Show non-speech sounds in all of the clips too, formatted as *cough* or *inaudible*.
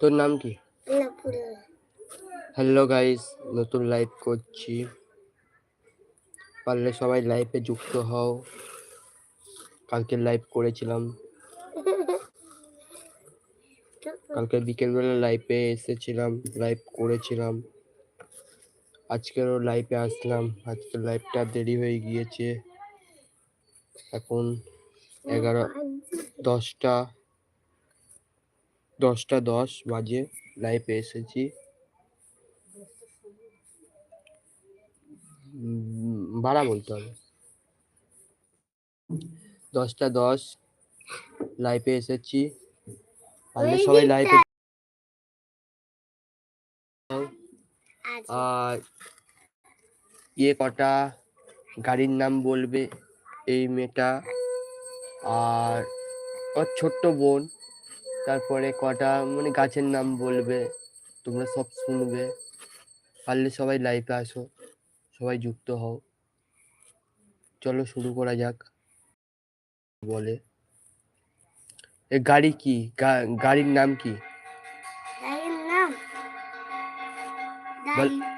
তোর নাম কি? হ্যালো গাইস নতুন লাইভ করছি। পারলে সবাই লাইভে যুক্ত হও। কালকে লাইভ করেছিলাম। কালকে বিকেলবেলা লাইভে এসেছিলাম লাইভ করেছিলাম। আজকেরও লাইভে আসলাম। আজকের লাইভটা দেরি হয়ে গিয়েছে। এখন এগারো দশটা দশটা দশ বাজে লাইফে এসেছি। ভাড়া বলতে হবে। দশটা দশ লাইফে এসেছি। পারলে সবাই। লাইভে আর ইয়ে কটা গাড়ির নাম বলবে এই মেয়েটা। আর ওর ছোট্ট বোন তারপরে কটা মানে গাছের নাম বলবে তোমরা সব শুনবে। পারলে সবাই লাইভে আসো সবাই যুক্ত হও। চলো শুরু করা যাক বলে। এ গাড়ি কি? গাড়ির নাম কি?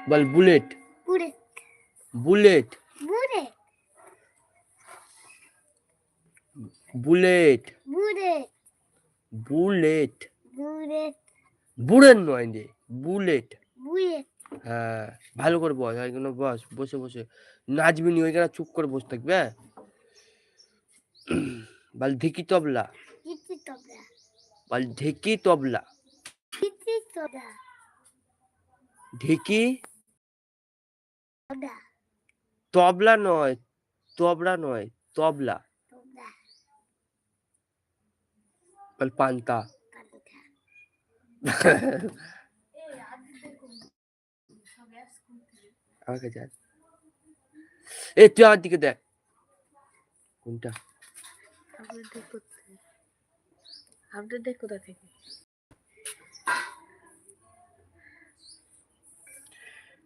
বল বুলেট। পুরে বুলেট। বুড়ে বুলেট। বুলেট। বুড়ের নয় রে বুলেট। বুড়ে হ্যাঁ ভালো করে বস ওইখানে বস বসে বসে। নাচবি নি ওইখানে চুপ করে বসে থাকবে হ্যাঁ? বল ঢেকি তবলা। তোমরা বল ঢেকি তবলা। কিচ্ছু তোমরা ঢেকি তবলা নয় তবলা নয় তবলা তোমরা বল পান্তা আমাকে যান এ তুই আমার দিকে দেখ কোনটা আপডেট করতে আপডেট দেখ কোথা থেকে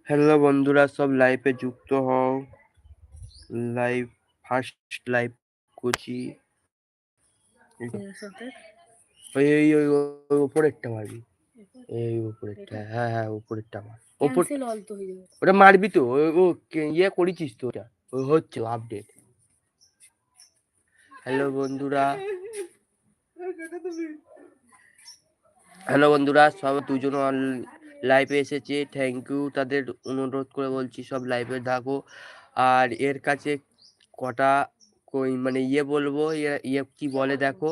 হ্যালো বন্ধুরা সব লাইভে যুক্ত হও। লাইভ ফার্স্ট লাইভ করছি। ওই ওই ওই উপরেরটা মারবি। এই উপরেরটা হ্যাঁ হ্যাঁ উপরেরটা মার। যাবে। ওটা মারবি তো? ও ইয়ে করেছিস তো ওটা? ওই হচ্ছে আপডেট হ্যালো বন্ধুরা। হ্যালো বন্ধুরা সব দুজন লাইভে এসেছে। থ্যাংক ইউ তাদের অনুরোধ করে বলছি সব লাইভে থাকো। আর এর কাছে কটা কই মানে ইয়ে বলব ইয়ে ইয়ে কি বলে দেখো।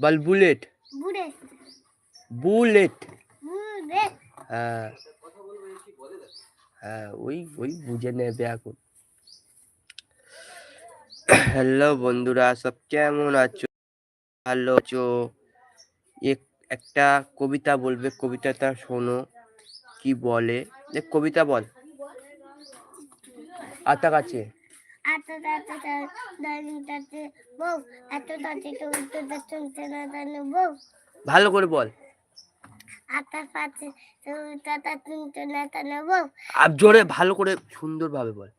বল বুলেট বুলেট হ্যাঁ হ্যাঁ ওই ওই বুঝে নেবে এখন হ্যালো বন্ধুরা সব কেমন আছো ভালো আছো এক একটা কবিতা বলবে কবিতাটা শোনো কি বলে যে কবিতা বল আতা কাছে এত তাতে দাঁড়িয়ে তাতে বউ এত তাতে তো উত্তর শুনতে না জানো বউ? ভালো করে বল। আতা পাতে তো তাতা শুনতে না জানো বউ? আর জোরে ভালো করে সুন্দরভাবে বল।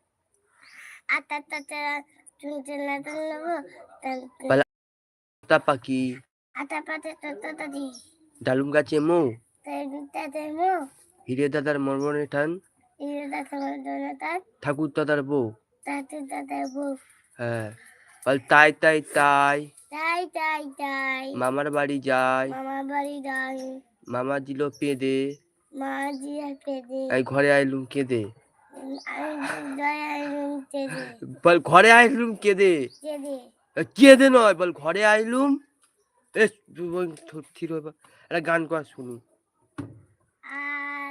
আতা তাতে শুনতে না জানো বউ? বল। আতা পাখি। আতা পাতে তো তো ডালুম গাছে মৌ। তাতে মো। হিরে দাদার টান। ঠাকুর দাদার বউ। হ্যাঁ বল তাই তাই তাই। তাই তাই তাই। মামার বাড়ি যায় মামা বাড়ি যাই। মামা দিল পেঁদে মা জিয়া পেদে এই ঘরে আইলুম কেঁদে। বল ঘরে আইলুম কেঁদে। এ, নয় বল ঘরে আইলুম। এ থির একটা গান কর শুনি।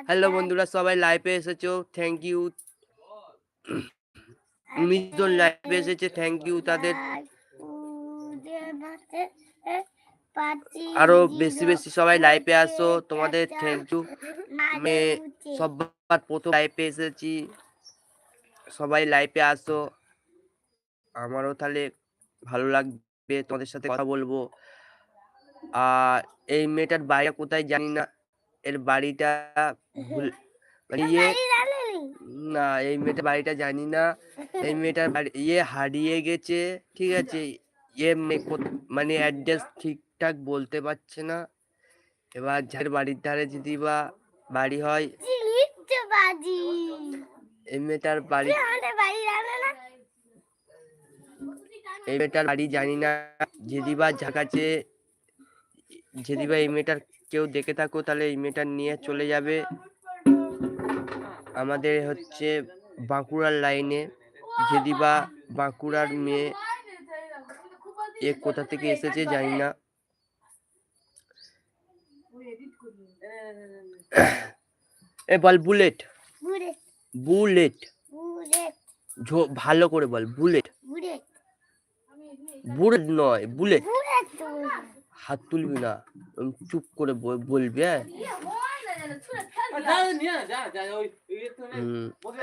হ্যালো বন্ধুরা সবাই লাইভে এসেছ। থ্যাংক ইউ উনিশ জন লাইভে এসেছে থ্যাংক ইউ তাদের আরও বেশি বেশি সবাই লাইভে আসো তোমাদের থ্যাংক ইউ আমি সবার প্রথম লাইভে এসেছি সবাই লাইভে আসো। আমারও তাহলে ভালো লাগবে তোমাদের সাথে কথা বলব। আর এই মেয়েটার বাড়িটা কোথায় জানি না এর বাড়িটা ভুল মানে ইয়ে না এই মেয়েটার বাড়িটা জানি না। এই মেয়েটার বাড়ি ইয়ে হারিয়ে গেছে ঠিক আছে? ইয়ে মানে অ্যাড্রেস ঠিকঠাক বলতে পারছে না। এবার যার বাড়ির ধারে যদি বা বাড়ি হয় এই মেয়েটার বাড়ি এই মেয়েটার বাড়ি জানি না। যদি বা যার কাছে যদি বা এই মেয়েটার কেউ দেখে থাকো তাহলে এই মেয়েটার নিয়ে চলে যাবে। আমাদের হচ্ছে বাঁকুড়ার লাইনে যদি বা বাঁকুড়ার মেয়ে এ কোথা থেকে এসেছে জানি না। এ বল বুলেট। বুলেট। ভালো করে বল বুলেট। বুলেট। নয় বুলেট। হাত তুলবি না চুপ করে বল- বলবি হ্যাঁ?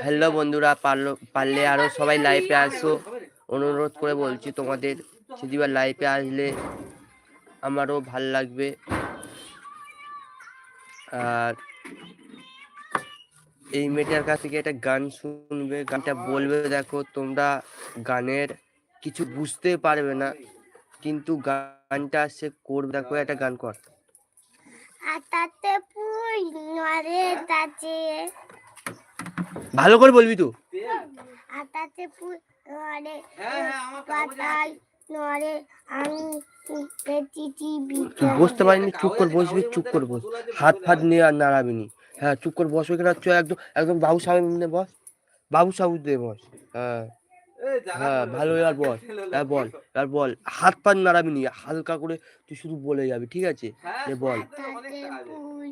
হ্যালো বন্ধুরা, পারল, পারলে আরও সবাই লাইভে আসো। অনুরোধ করে বলছি তোমাদের সেদিবার লাইভে আসলে আমারও ভালো লাগবে। আর এই মেয়েটার কাছ থেকে একটা গান শুনবে, গানটা বলবে, দেখো, তোমরা গানের কিছু বুঝতে পারবে না, কিন্তু গানটা সে করবে, দেখো, একটা গান কর। নরে তাচে ভালো করে বলবি তো। আতাতে পুই নরে পাতাই আমি তুই বসতে পারিনি চুপ করে বসবি চুপ করে বস। হাত ফাত নিয়ে আর নাড়াবি নি। হ্যাঁ চুপ করে বসবে কিনা একদম একদম বাবু সামনে বস। বাবু সাবু দিয়ে বস হ্যাঁ। হ্যাঁ ভালো আর বল আর বল আর বল হাত পাত নাড়াবি নি হালকা করে তুই শুধু বলে যাবি ঠিক আছে? এ বল। আতাতে পুই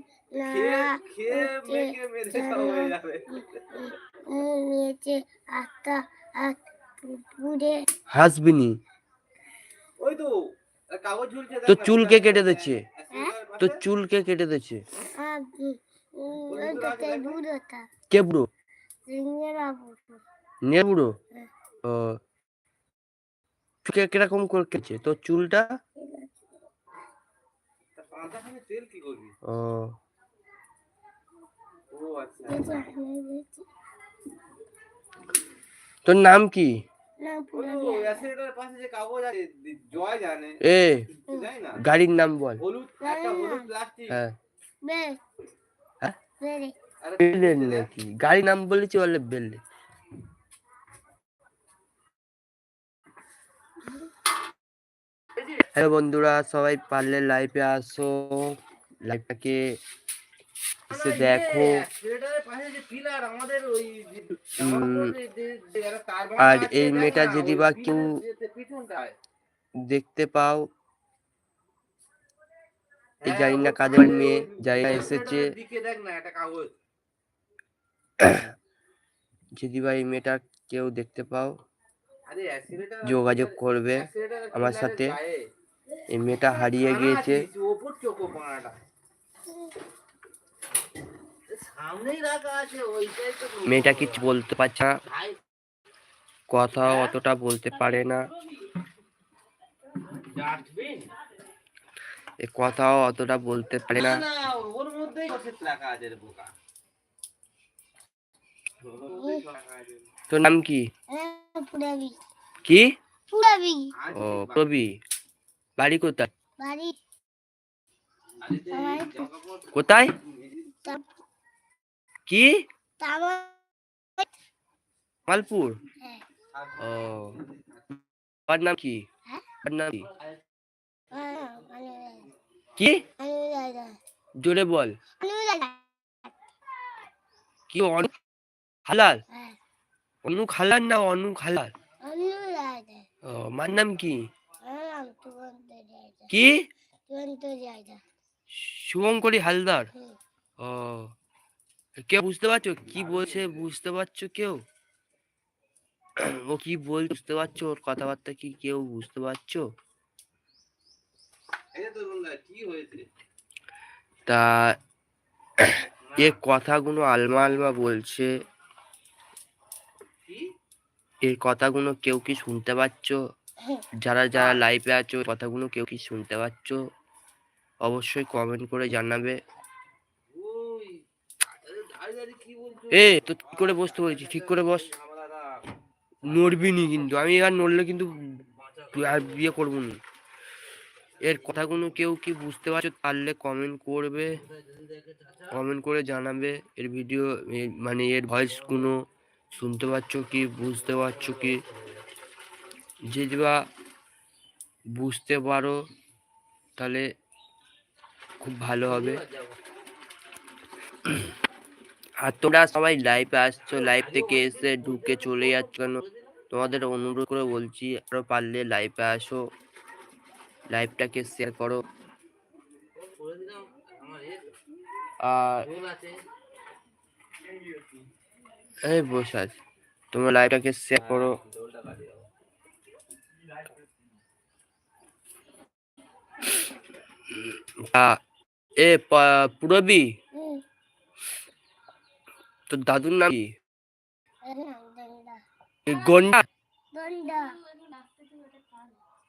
নিয়েছে আতা আত পুরে হাসবি নি। ওই তো কাগজ ঝুলছে তো চুল কে কেটে দিচ্ছে। তো চুল কে কেটে দিচ্ছে। ওটাতে বুড়োটা। কে বুড়ো? রিঙ্গেরা বুড়ো নে বুড়ো? ও কীরকম করে কেটেছে? তোর চুলটা? ও। তোর নাম কি? এ গাড়ির নাম বল। হ্যাঁ। হ্যাঁ? গাড়ির নাম বলেছি বলে বেললে হ্যালো বন্ধুরা সবাই পারলে লাইভে আসো। লাইভটাকে এসে দেখো। অ্যাসিডের পাশে যে পিলার আমাদের ওই যে- উম, যে- যে- যে একটা তার বাঁধা আর এই মেয়েটা যদি বা কেউ- দেখতে পাও এই হ্যাঁ, জানি না কাদের মেয়ে জানি না এসেছে। দেখ যদি বা এই মেয়েটা কেউ দেখতে পাও যোগাযোগ করবে আমার সাথে। এই মেয়েটা হারিয়ে গিয়েছে। মেয়েটা কিছু বলতে পারছে না? কথা অতটা বলতে পারে না। এ কথাও অতটা বলতে পারে না। ওর মধ্যেই আছে বোকা। তোর নাম কি? কি? ও প্রবি বাড়ি কোথায়? বাড়ি। কোথায়? কি? মালপুর হ্যাঁ, ও। নাম কি? হ্যাঁ? নাম কি? কি? জোরে বল। কি অনু হালাল হ্যাঁ। অনু খালার না অনু দাদা ও মার নাম কি? দাদা কি? শুভঙ্করী হালদার? ও কেউ বুঝতে পারছ? কি বলছে বুঝতে পারছ কেউ? ও কি বল বুঝতে পারছ? ওর কথাবার্তা কি কেউ বুঝতে পারছ? তা এ কথাগুলো আলমা আলমা বলছে। এর কথাগুলো কেউ কি শুনতে পাচ্ছো? যারা যারা লাইভে আছো, কথাগুলো কেউ কি শুনতে পাচ্ছো? অবশ্যই কমেন্ট করে জানাবে। এ, তো ঠিক করে বসতে বলেছি? ঠিক করে বস। নড়বি নি কিন্তু। আমি আর নড়লে কিন্তু আর বিয়ে করব না। এর কথাগুলো কেউ কি বুঝতে পারছ পারলে কমেন্ট করবে। কমেন্ট করে জানাবে। এর ভিডিও মানে এর ভয়েসগুলো শুনতে পাচ্ছ কি, বুঝতে পারছ কি? যে বা বুঝতে পারো, তাহলে খুব ভালো হবে। আর তোমরা সবাই লাইভে আসছো লাইভ থেকে এসে ঢুকে চলে যাচ্ছ কেন? তোমাদের অনুরোধ করে বলছি, আরও পারলে লাইভে আসো। লাইভটাকে শেয়ার করো। আর এই বসে আছে। তোমরা লাইভটাকে শেয়ার করো। এ পুরবি? তোর দাদুর নাম কি? এ গন্ডা?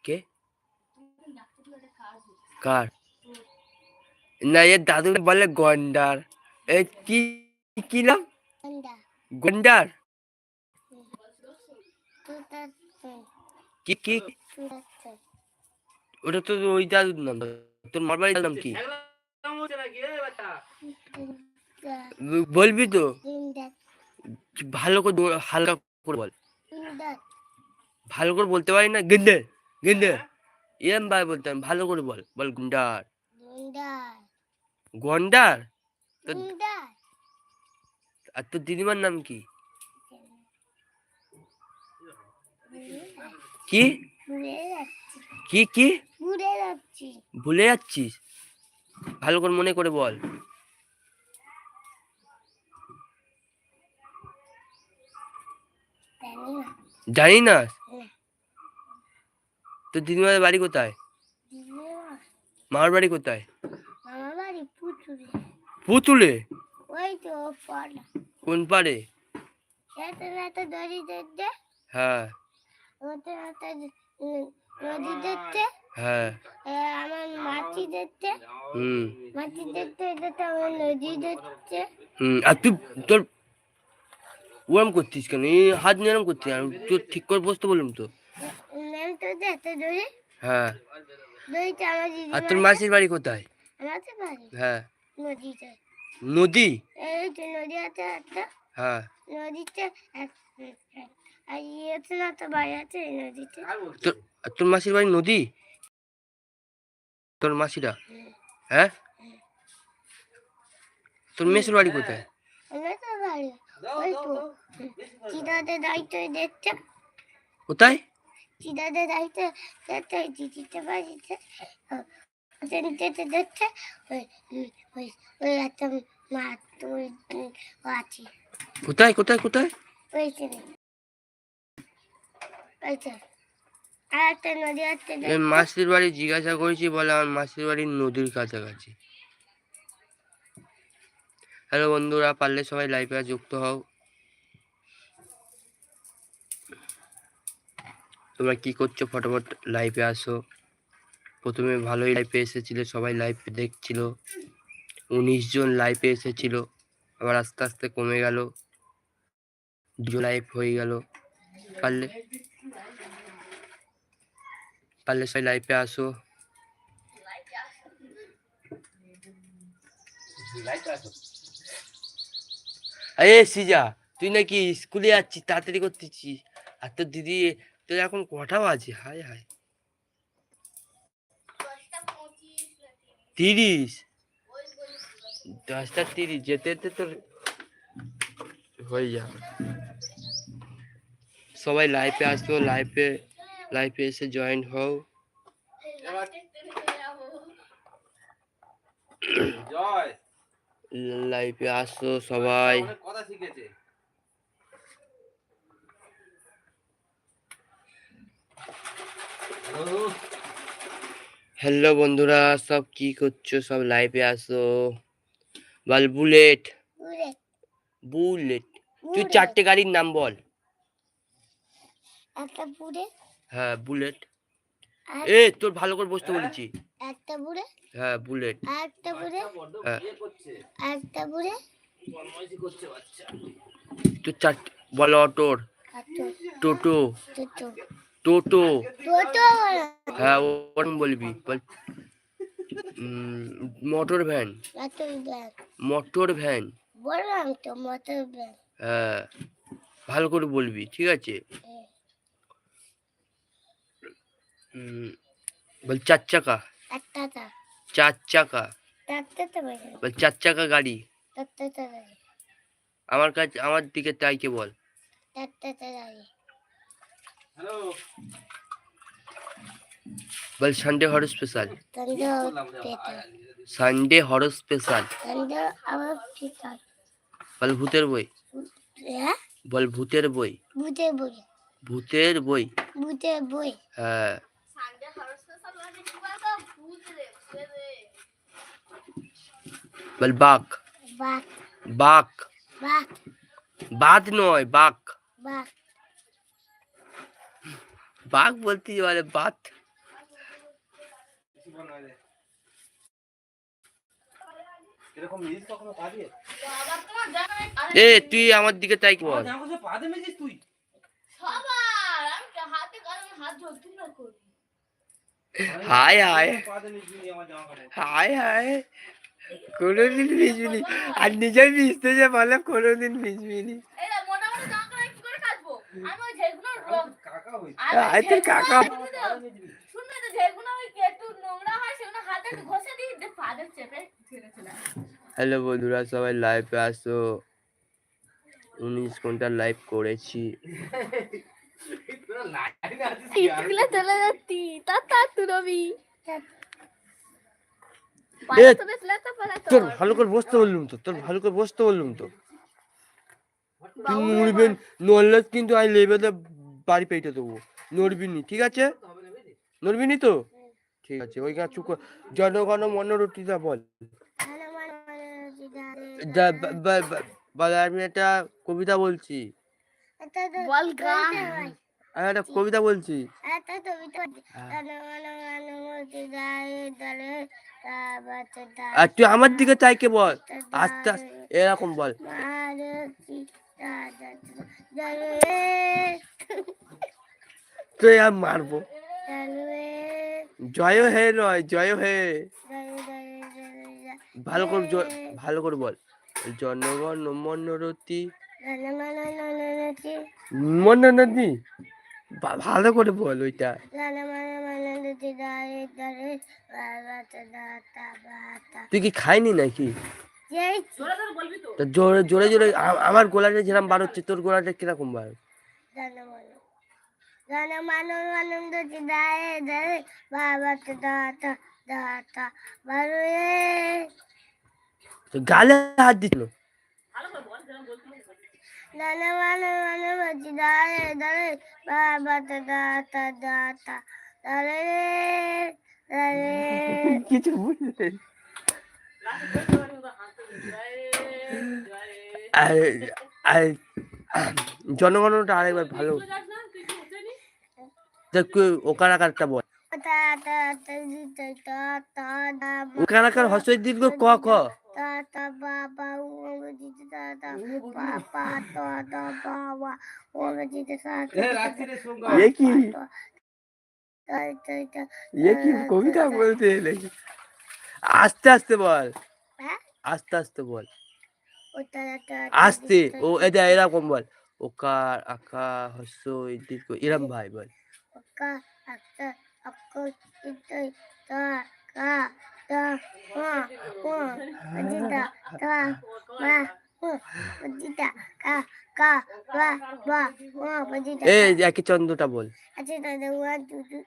কে? কার? না এর দাদু বলে গন্ডার। এ কি কি নাম? গন্ডার? কি কি? ওটা তো ওই দাদুর নাম। তোর মারবাড়ির নাম কি? বলবি তো? ভালো করে হালকা করে বল। ভালো করে বলতে পারি না? গেন্ডে গেন্ডে এরম ভাই বলতাম ভালো করে বল। বল গুন্ডার। গন্ডার। তো আর তোর দিদিমার নাম কি? কি? কি কি? ঘুরে যাচ্ছি। ভুলে যাচ্ছিস? ভালো করে মনে করে বল। জানি না। না? তোর দিদিমার বাড়ি কোথায়? মামার বাড়ি কোথায়? বাড়ি পুতুলে। পুতুলে? ওই তো পড়া। কোন দড়ি দেখতে হ্যাঁ। হ্যাঁ। আমার মাটি দেখতে হুম। মাটি দেখতে এটা তো আমার নদী দেখতে। হুম আর তুই তোর ওরম করছিস কেন? এই হাত নিয়ে এরম করছিস আর তুই ঠিক করে বসতে বললাম তো। নাম তো দেখতে দড়ি হ্যাঁ। দড়িটা আমার আর তোর মাসির বাড়ি কোথায়? আমাকে পারি হ্যাঁ। নদীতে। নদী? এই তো নদী আছে একটা। হ্যাঁ। নদীতে আর ইয়েতে না তো বাড়ি আছে নদীতে। তোর তোর মাসির বাড়ি নদী? তোর মাসিরা? হ্যাঁ? তোর মেসের বাড়ি কোথায়? কোথায়? চিদাতে দায়িত্ব দেখতে দিদিতে বাড়িতে। যেতে দেখতে ওই ওই একটা মা ও আছে। কোথায় কোথায় কোথায়? ওই ওই মাসির বাড়ি জিজ্ঞাসা করেছি বলে আমার মাসির বাড়ি নদীর কাছাকাছি। হ্যালো বন্ধুরা পারলে সবাই লাইভে যুক্ত হও। তোমরা কি করছ? ফটোফট লাইভে আসো। প্রথমে ভালোই লাইভে এসেছিলে সবাই লাইভ দেখছিল। উনিশ জন লাইভে এসেছিল আবার আস্তে আস্তে কমে গেল। দুজন লাইভ হয়ে গেল। পারলে পারলে সবাই লাইভে আসো। আরে সিজা তুই নাকি স্কুলে যাচ্ছিস তাড়াতাড়ি করতেছিস। আর তোর দিদি তোর এখন কটা বাজে? হায় হায়। তিরিশ। দশটা তিরিশ যেতে যেতে তোর হয়ে যাবে। সবাই লাইফে আসো লাইফে লাইফে এসে জয়েন হও লাইফে আসো সবাই। কথা শিখেছে। হ্যালো হ্যালো বন্ধুরা সব কি করছ? সব লাইভে আসো। বল বুলেট বুলেট তুই চারটে গাড়ির নাম বল। একটা বুড়ে হ্যাঁ বুলেট এ তোর ভালো করে বসতে বলেছি। একটা বুড়ে হ্যাঁ বুলেট একটা বুড়ে হ্যাঁ। একটা বাচ্চা। তো চার বল অটোর টোটো। টোটো। টোটো। টোটো? হ্যাঁ ওরম বলবি বল। মোটর ভ্যান মোটর ভ্যান বললাম তো মোটর ব্যাগ হ্যাঁ ভালো করে বলবি ঠিক আছে? উম, বল চার চাকা একটা চার চাকা চারটে বাজে বল চার চাকা গাড়ি চারটে বাজে আমার কাছে আমার দিকে তাইকে বল চারটে বাজে হ্যালো বল সানডে হর স্পেশাল তন্দ্র বললাম রে পেটা সানডে হর স্পেশাল তন্দ্র আবার পেটা বল ভূতের বই হ্যাঁ বল ভূতের বই বুঝে বই ভূতের বই বুঝে বই হ্যাঁ বল বাঘ বাক বাঘ বাক বাদ নয় বাঘ বাক বাঘ বলতে বলে বাত কিছু বল না রে এরকম মিস কখনো পা দিয়ে এ তুই আমার দিকে তাই বল জামা কাপড়ে পা দিয়ে মেজিস তুই হায় হায় পা দিয়ে মেজিস নি আমার জামা কাপড় হায় হায় কোনোদিন ভিজবিনি আর নিজের ভিজতে যে বলে কোনোদিন ভিজবিনি কাকা হ্যালো বন্ধুরা সবাই লাইভে আসো। উনিশ ঘণ্টা লাইভ করেছি। *laughs* তোরা ভালো করে বসতে বললুম তো তোর ভালো করে বসতে বললুম তো নড়বেন নড়লে কিন্তু আমি লেবেলে বাড়ি পেটে দেবো নড়বি নি ঠিক আছে নড়বি নি তো ঠিক আছে ওই গাছ চুপ কর। জনগণ মনোরটিটা বল মানে মানে আমি একটা কবিতা বলছি বল গান। আমি একটা কবিতা বলছি। তাবাতে আর তুই আমার দিকে চাইকে বল। আস্তে আস্তে এরকম বল। তুই আর মারবো। জয় হে নয় জয় হে। ভালো করে ভালো করে বল। জনগণ মনোরতি। মানে মানে মনোনদী ভালো করে বল ওইটা। তুই কি খাইনি নাকি? জোরে জোরে জোরে আমার গোলাটা যেরকম বার হচ্ছে তোর গোলাটা কীরকম বার? গালে হাত আনন্দ তো গালে হাত দিছিল জনমানব আনন্দ চিদায়ে দরে বাবা তো দাতা দাতা দরে দরে *laughs* কিছু আর জনগণটা আরেকবার ভালো। দেখ ওকার আকারটা বল। তা তা তা তা তা তা তা ওকার হসই দীর্ঘ ক ক তা তা বাবা ও দিতে তা তা বাবা তো তো বাবা ও দিতে তা এ রাখছি রে সঙ্গা এ কি তা তা তা এ কি কবিতা বলতে এলে আস্তে আস্তে বল হ্যাঁ আস্তে আস্তে বল আস্তে ও এটা এরকম বল ওকার আকা হসই দীর্ঘ এরম ভাই বল আকো তা কা তা মা ও দিতা তা মা দিতা কা কা বা বা ও দিতা এ একই চন্দ্রটা বল। আচ্ছা দাদা ওয়ান টু টু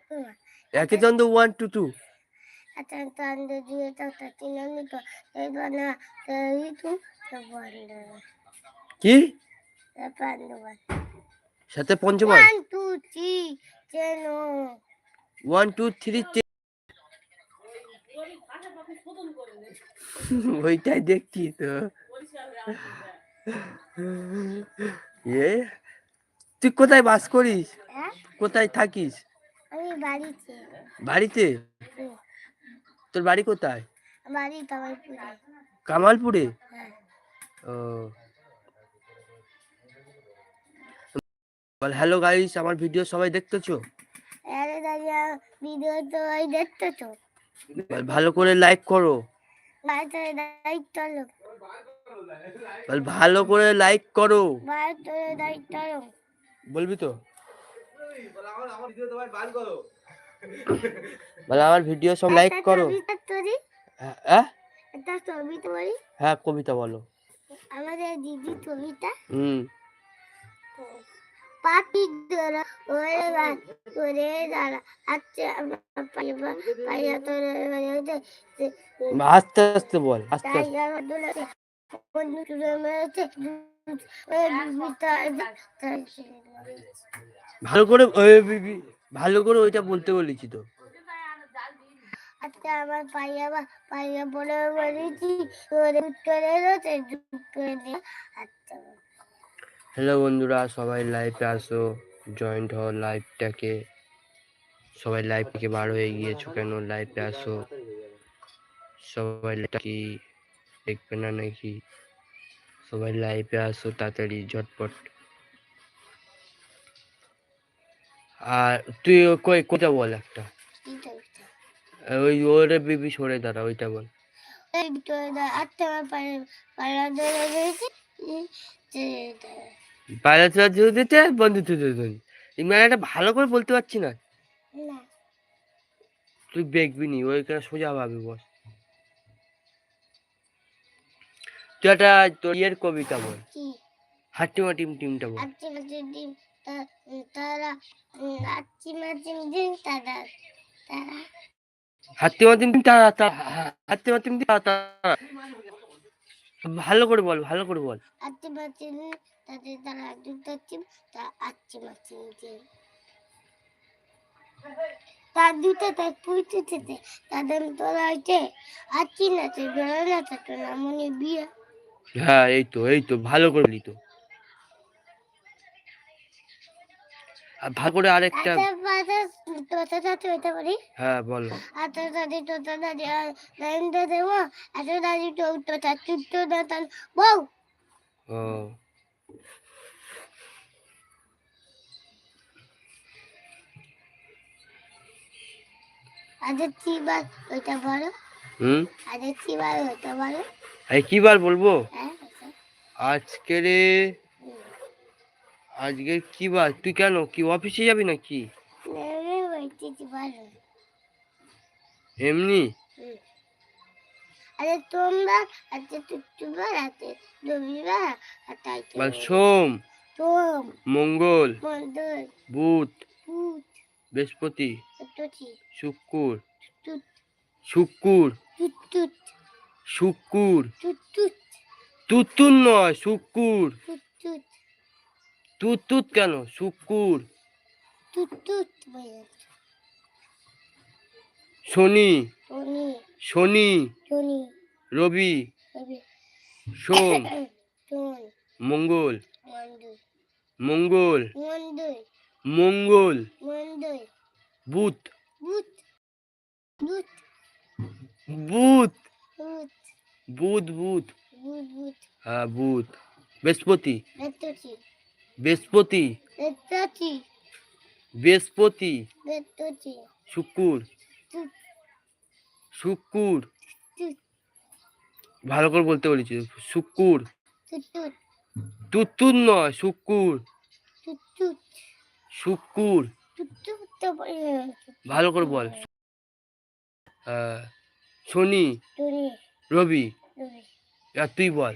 একই চন্দ্র ওয়ান টু টু আচ্ছা তান্দ দিয়ে তো তিন মিনিট এই বানা এই তু তো কি সাথে পঞ্চমান one two three one two three *laughs* ওইটাই দেখছি তো। এ তুই কোথায় বাস করিস? হ্যাঁ? কোথায় থাকিস? আমি বাড়িতে। বাড়িতে? তোর বাড়ি কোথায়? বাড়ি কামাইপুরে কামালপুরে? হ্যাঁ। ও। বল হ্যালো গাইস আমার ভিডিও সবাই দেখতেছো? আরে দাদা ভিডিও তো ওই দেখতো তো বল ভালো করে লাইক করো। ভালো করে লাইক করো। বলবি তো? *laughs* বলে আমার ভিডিও সব লাইক করো। হ্যাঁ, হ্যাঁ? হ্যাঁ কবিতা বলো। আমাদের দিদি কবিতা। হুম। পাখি ধরা ওরে গান করে দাঁড়া আচ্ছা পাইয়া তোর আস্তে আস্তে বল আস্তে আস্তে। বন্ধু তুলে মেরেছে ভালো করে ভালো করে ওইটা বলতে বলেছি তো। আচ্ছা আমার পাইয়া বা পাইয়া বলে বলেছি করে আচ্ছা। হ্যালো বন্ধুরা সবাই লাইভে আসো জয়েন্ট হও লাইভটাকে সবাই লাইভ থেকে বার হয়ে গিয়েছো কেন? লাইভে আসো। সবাই কি দেখবে না নাকি? সবাই লাইভে আসো তাড়াতাড়ি ঝটপট। আর তুই কই কোথা বল একটা? ওই ওরে বিবি সরে দাঁড়া ওইটা বল। দাও আচ্ছা আমার পাইয়া পাইয়া ধরে রয়েছে বাইরে দিতে। বন্ধু তুই এই মেলাটা ভালো করে বলতে পারছি না? তুই দেখবি নি ওইখানে সোজা ভাবি বস। তুই একটা তোর ইয়ের কবিতা বল। হাট্টিমা টিম টিমটা বল। তারা তারা হাট্টিমা টিম টিম তারা তারা হাট্টিমা টিম টিম তারা তারা। ভালো করে বল ভালো করে বল। আচ্ছি মাচিম তাতে তারা দুটো চিম তা আচ্ছি তার ডিম তার দুটো তার পুইতেতে তাদের তোলা হয়েছে আচ্ছি না তো বেড়ে না তো না মনে বিয়ে। হ্যাঁ এই তো এই তো ভালো করে বলি আর ভালো করে আরেকটা আচ্ছা হ্যাঁ বলো আচ্ছা ও কি বার বলব হ্যাঁ আজকে রে আজকে কি বার তুই কেন? কি অফিসে যাবি নাকি? এমনি? আরে তোমরা আজকে টুকটুবার আছে রবিবার আর তাই তো সোম? তোম মঙ্গল? বুধ? বৃহস্পতি? শুক্র শুক্র শুক্র তুতুন নয় শুক্র টুট তুতুত কেন? শুক্র। শনি। শনি। রবি। সোম। *coughs* মঙ্গল। মঙ্গল। মঙ্গল। বুধ। বুধ। বুধ। বুধ। হ্যাঁ বুধ। বৃহস্পতি। বৃহস্পতি। বৃহস্পতি। শুকুর শুক্র ভালো করে বলতে বলেছি। শুকুর টুট নয় শুকুর শুক্র ভালো করে বল। শনি। রবি। এবার তুই বল।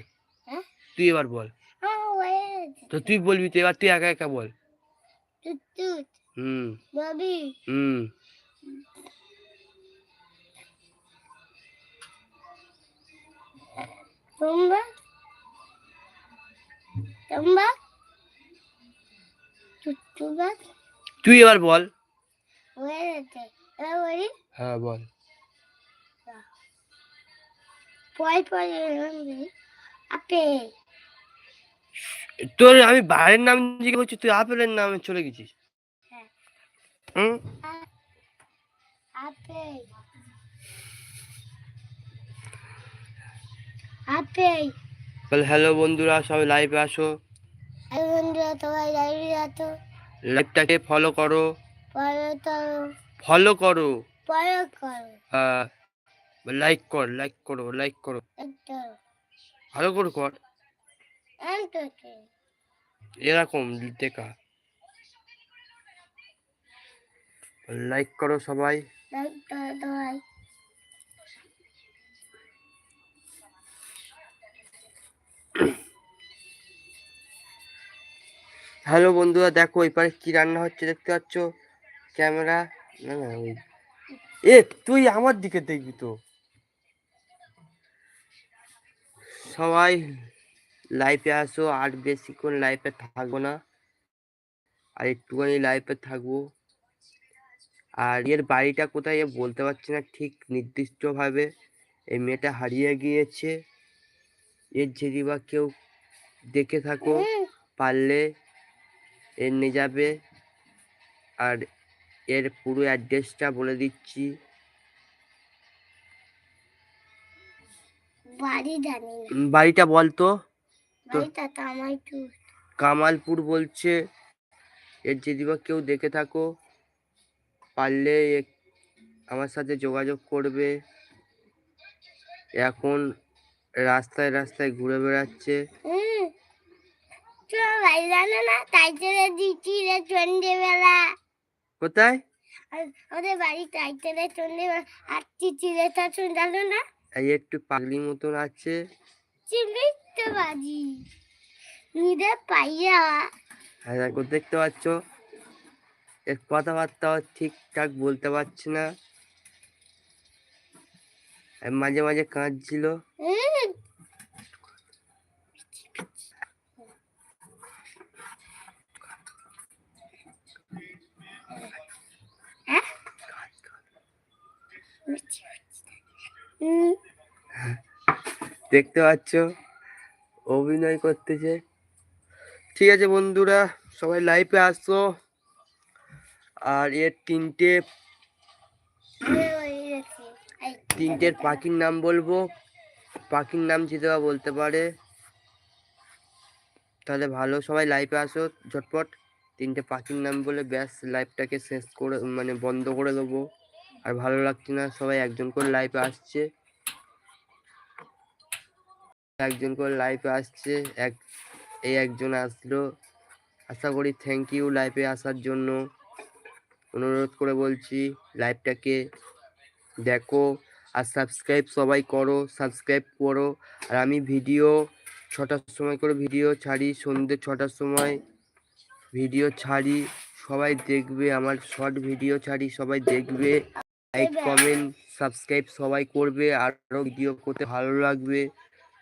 হ্যাঁ? তুই এবার বল। তো তুই বলবি তো এবার তুই একা একা বল। হুম। হুম। তুই এবার বল। ওয়েট এবার বলি? হ্যাঁ বল। পয় পয় আপেল তোর আমি বাইরের নাম জিজ্ঞেস করছি তুই আপেলের নামে চলে গেছিস। হ্যাঁ। হুম? আপেল। আপেল। বল হ্যালো বন্ধুরা সবাই লাইভে আসো। আর বন্ধুরা সবাই লাইভে আছো লাইভটাকে ফলো করো। ফলো করো। পরে করো। হ্যাঁ। লাইক কর লাইক করো লাইক করো। ভালো করে কর। এরকম দেখা। লাইক করো সবাই। হ্যালো বন্ধুরা দেখো এপারে কি রান্না হচ্ছে দেখতে পাচ্ছ? ক্যামেরা না না এ তুই আমার দিকে দেখবি তো। সবাই লাইফে আসো আর বেশিক্ষণ লাইফে থাকব না। আর একটুখানি লাইফে থাকব। আর এর বাড়িটা কোথায় এ বলতে পারছি না ঠিক নির্দিষ্টভাবে এই মেয়েটা হারিয়ে গিয়েছে। এর যদি বা কেউ দেখে থাকো পারলে এর নিয়ে যাবে। আর এর পুরো অ্যাড্রেসটা বলে দিচ্ছি। বাড়িটা বলতো? কামালপুর বলছে এর যদি বা কেউ দেখে থাকো পারলে আমার সাথে যোগাযোগ করবে। এখন রাস্তায় রাস্তায় ঘুরে বেড়াচ্ছে। কোথায়? আর আমাদের বাড়ি আর চিচিরে তো না? একটু পাগলি মতন আছে। চিংড়ি তো বাজি নিজে পাইয়া এখন দেখতে পাচ্ছ এর কথাবার্তাও ঠিকঠাক বলতে পারছি না। মাঝে মাঝে কাঁদছিল। হ্যাঁ? দেখতে পাচ্ছ? অভিনয় করতেছে। ঠিক আছে বন্ধুরা, সবাই লাইভে আসো। আর এর তিনটে তিনটের পাখির নাম বলব। পাখির নাম যদি বলতে পারে। তাহলে ভালো, সবাই লাইভে আসো, ঝটপট। তিনটে পাখির নাম বলে ব্যাস লাইভটাকে শেষ করে মানে বন্ধ করে দেবো। আর ভালো লাগছে না, সবাই একজন করে লাইভে আসছে। একজন করে লাইভে আসছে, এক, এই একজন আসলো। আশা করি থ্যাংক ইউ লাইভে আসার জন্য। অনুরোধ করে বলছি লাইভটাকে দেখো আর সাবস্ক্রাইব সবাই করো সাবস্ক্রাইব করো। আর আমি ভিডিও ছটার সময় করে ভিডিও ছাড়ি, সন্ধ্যে ছটার সময় ভিডিও ছাড়ি। সবাই দেখবে, আমার শর্ট ভিডিও ছাড়ি, সবাই দেখবে। লাইক কমেন্ট সাবস্ক্রাইব সবাই করবে আরও ভিডিও করতে ভালো লাগবে।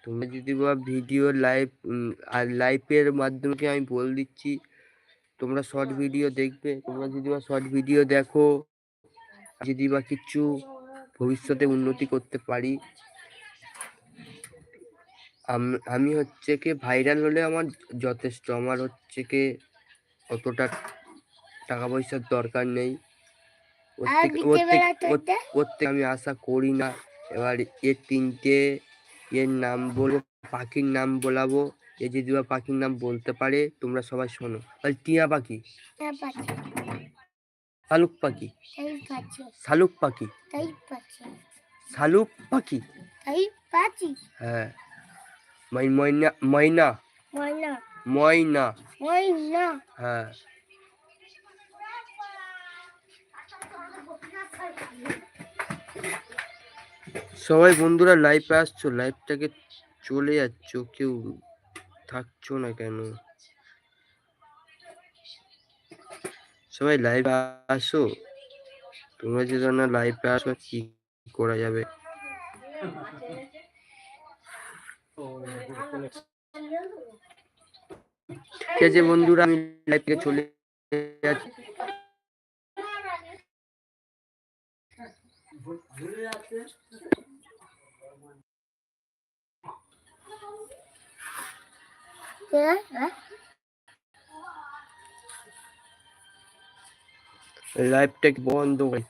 তোমরা যদি বা ভিডিও লাইভ আর লাইভের মাধ্যমে আমি বলে দিচ্ছি তোমরা শর্ট ভিডিও দেখবে। তোমরা যদি বা শর্ট ভিডিও দেখো যদি বা কিছু ভবিষ্যতে উন্নতি করতে পারি। আম- আমি হচ্ছে কি ভাইরাল হলে আমার যথেষ্ট। আমার হচ্ছে কি অতটা টাকা পয়সার দরকার নেই। ওর থেকে আমি আশা করি না। এবার এর তিনটে এর নাম বলব পাখির নাম বলাবো এ যদি বা পাখির নাম বলতে পারে তোমরা সবাই শোনো। আর টিয়া পাখি? শালুক পাখি? শালুক পাখি? শালুক পাখি? হ্যাঁ। ময়না? ময়না। ময়না। ময়না। হ্যাঁ। সবাই বন্ধুরা লাইভে আসছো লাইভটাকে চলে যাচ্ছ, কেউ থাকছো না কেন? সবাই লাইভে আসো। তোমরা যদি না লাইভে আসো কি করা যাবে। ঠিক আছে বন্ধুরা, আমি লাইভ থেকে চলে যাচ্ছি। হ্যাঁ Leipzig born the way.